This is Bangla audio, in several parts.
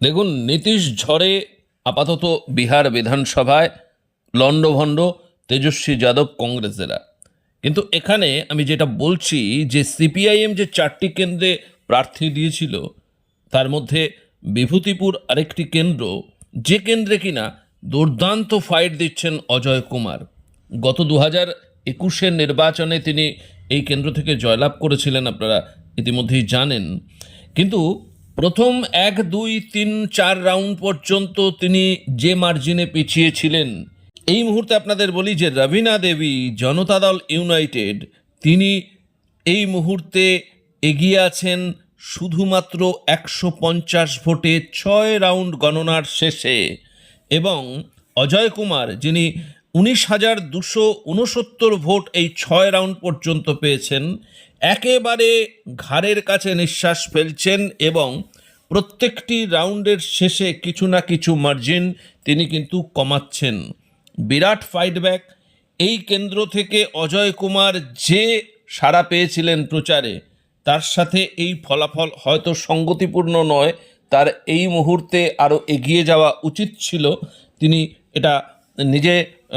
দেখুন, নীতিশ ঝড়ে আপাতত বিহার বিধানসভায় লণ্ডভণ্ড তেজস্বী যাদব কংগ্রেসেরা। কিন্তু এখানে আমি যেটা বলছি যে সিপিআইএম যে চারটি কেন্দ্রে প্রার্থী দিয়েছিল, তার মধ্যে বিভূতিপুর আরেকটি কেন্দ্র, যে কেন্দ্রে কিনা দুর্দান্ত ফাইট দিচ্ছেন অজয় কুমার। গত দু হাজার একুশের নির্বাচনে তিনি এই কেন্দ্র থেকে জয়লাভ করেছিলেন, আপনারা ইতিমধ্যেই জানেন। কিন্তু প্রথম এক, দুই, তিন, চার রাউন্ড পর্যন্ত তিনি যে মার্জিনে পিছিয়ে ছিলেন এই মুহূর্তে আপনাদের বলি যে রবিনা দেবী, জনতা দল ইউনাইটেড, তিনি এই মুহূর্তে এগিয়ে আছেন শুধুমাত্র একশো পঞ্চাশ ভোটে ছয় রাউন্ড গণনার শেষে এবং অজয় কুমার, যিনি উনিশ হাজার দুশো উনসত্তর ভোট এই ছয় রাউন্ড পর্যন্ত পেয়েছেন একেবারে ঘাড়ের কাছে নিঃশ্বাস ফেলছেন এবং প্রত্যেকটি রাউন্ডের শেষে কিছু না কিছু মার্জিন তিনি কিন্তু কমাচ্ছেন। বিরাট ফাইট ব্যাক। এই কেন্দ্র থেকে অজয় কুমার যে সাড়া পেয়েছিলেন প্রচারে, তার সাথে এই ফলাফল হয়তো সঙ্গতিপূর্ণ নয়, তার এই মুহূর্তে আরও এগিয়ে যাওয়া উচিত ছিল। তিনি এটা নিজে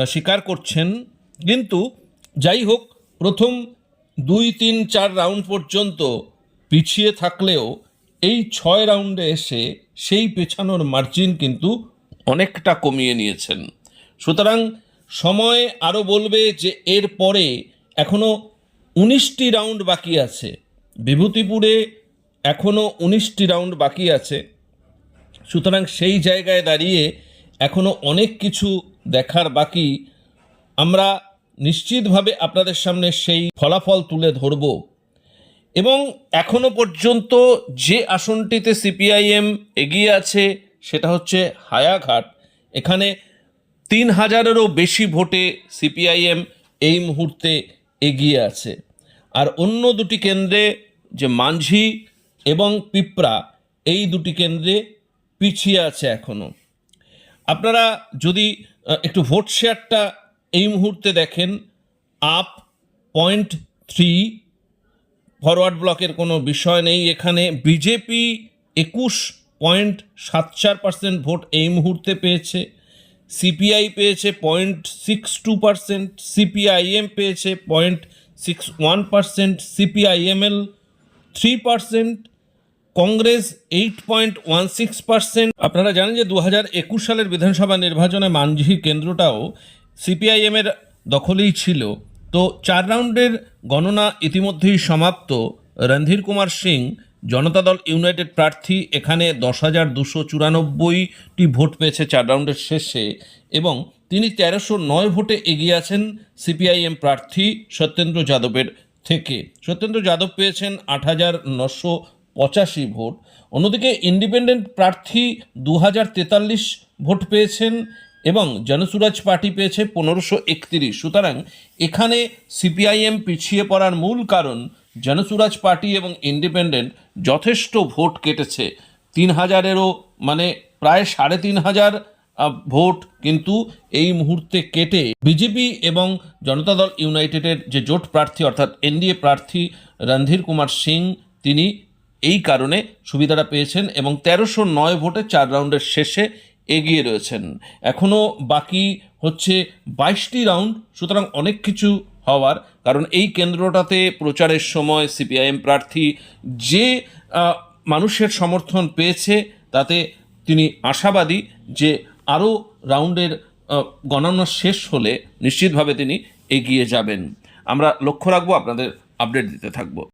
স্বীকার করছেন। কিন্তু যাই হোক, প্রথম দুই তিন চার রাউন্ড পর্যন্ত পিছিয়ে থাকলেও এই ছয় রাউন্ডে এসে সেই পেছানোর মার্জিন কিন্তু অনেকটা কমিয়ে নিয়েছেন। সুতরাং সময় আরও বলবে যে এর পরে এখনও উনিশটি রাউন্ড বাকি আছে। বিভূতিপুরে এখনও উনিশটি রাউন্ড বাকি আছে। সুতরাং সেই জায়গায় দাঁড়িয়ে এখনও অনেক কিছু দেখার বাকি। আমরা নিশ্চিতভাবে আপনাদের সামনে সেই ফলাফল তুলে ধরব। এবং এখনও পর্যন্ত যে আসনটিতে সিপিআইএম এগিয়ে আছে, সেটা হচ্ছে হায়াঘাট। এখানে তিন হাজারেরও বেশি ভোটে সিপিআইএম এই মুহূর্তে এগিয়ে আছে। আর অন্য দুটি কেন্দ্রে যে মাঝি এবং পিঁপড়া, এই দুটি কেন্দ্রে পিছিয়ে আছে এখনও আপনারা যদি একটু ভোট শেয়ারটা এই মুহূর্তে দেখেন আপ পয়েন্ট থ্রি ফরওয়ার্ড ব্লকের কোনো বিষয় নেই। এখানে বিজেপি একুশ পয়েন্ট সাত চার পার্সেন্ট ভোট এই মুহূর্তে পেয়েছে। সিপিআই পেয়েছে point six two percent CPIM পেয়েছে point six one percent CPIML three percent Congress eight point one six percent আপনারা জানেন যে দু হাজার একুশ সালের বিধানসভা নির্বাচনে মানঝি কেন্দ্রটাও সিপিআইএমের দখলেই ছিল। তো চার রাউন্ডের গণনা ইতিমধ্যেই সমাপ্ত। রণধীর কুমার সিং, জনতা দল ইউনাইটেড প্রার্থী, এখানে দশ হাজার দুশো চুরানব্বইটি ভোট পেয়েছে চার রাউন্ডের শেষে। এবং তিনি তেরোশো নয় ভোটে এগিয়ে আছেন সিপিআইএম প্রার্থী সত্যেন্দ্র যাদবের থেকে। সত্যেন্দ্র যাদব পেয়েছেন আট হাজার নশো পঁচাশি ভোট। অন্যদিকে ইন্ডিপেন্ডেন্ট প্রার্থী দু হাজার তেতাল্লিশ ভোট পেয়েছেন। এবং জনসুরাজ পার্টি পেয়েছে পনেরোশো একত্রিশ। সুতরাং এখানে সিপিআইএম পিছিয়ে পড়ার মূল কারণ জনসুরাজ পার্টি এবং ইন্ডিপেন্ডেন্ট যথেষ্ট ভোট কেটেছে। তিন হাজারেরও মানে প্রায় সাড়ে তিন হাজার ভোট কিন্তু এই মুহূর্তে কেটে বিজেপি এবং জনতা দল ইউনাইটেডের যে জোট প্রার্থী অর্থাৎ এনডিএ প্রার্থী রণধীর কুমার সিং, তিনি এই কারণে সুবিধাটা পেয়েছেন এবং তেরোশো নয় ভোটে চার রাউন্ডের শেষে এগিয়ে রয়েছেন। এখনও বাকি হচ্ছে বাইশটি রাউন্ড, সুতরাং অনেক কিছু হওয়ার, কারণ এই কেন্দ্রটাতে প্রচারের সময় সিপিআইএম প্রার্থী যে মানুষের সমর্থন পেয়েছে, তাতে তিনি আশাবাদী যে আরও রাউন্ডের গণনা শেষ হলে নিশ্চিতভাবে তিনি এগিয়ে যাবেন। আমরা লক্ষ্য রাখব, আপনাদের আপডেট দিতে থাকব।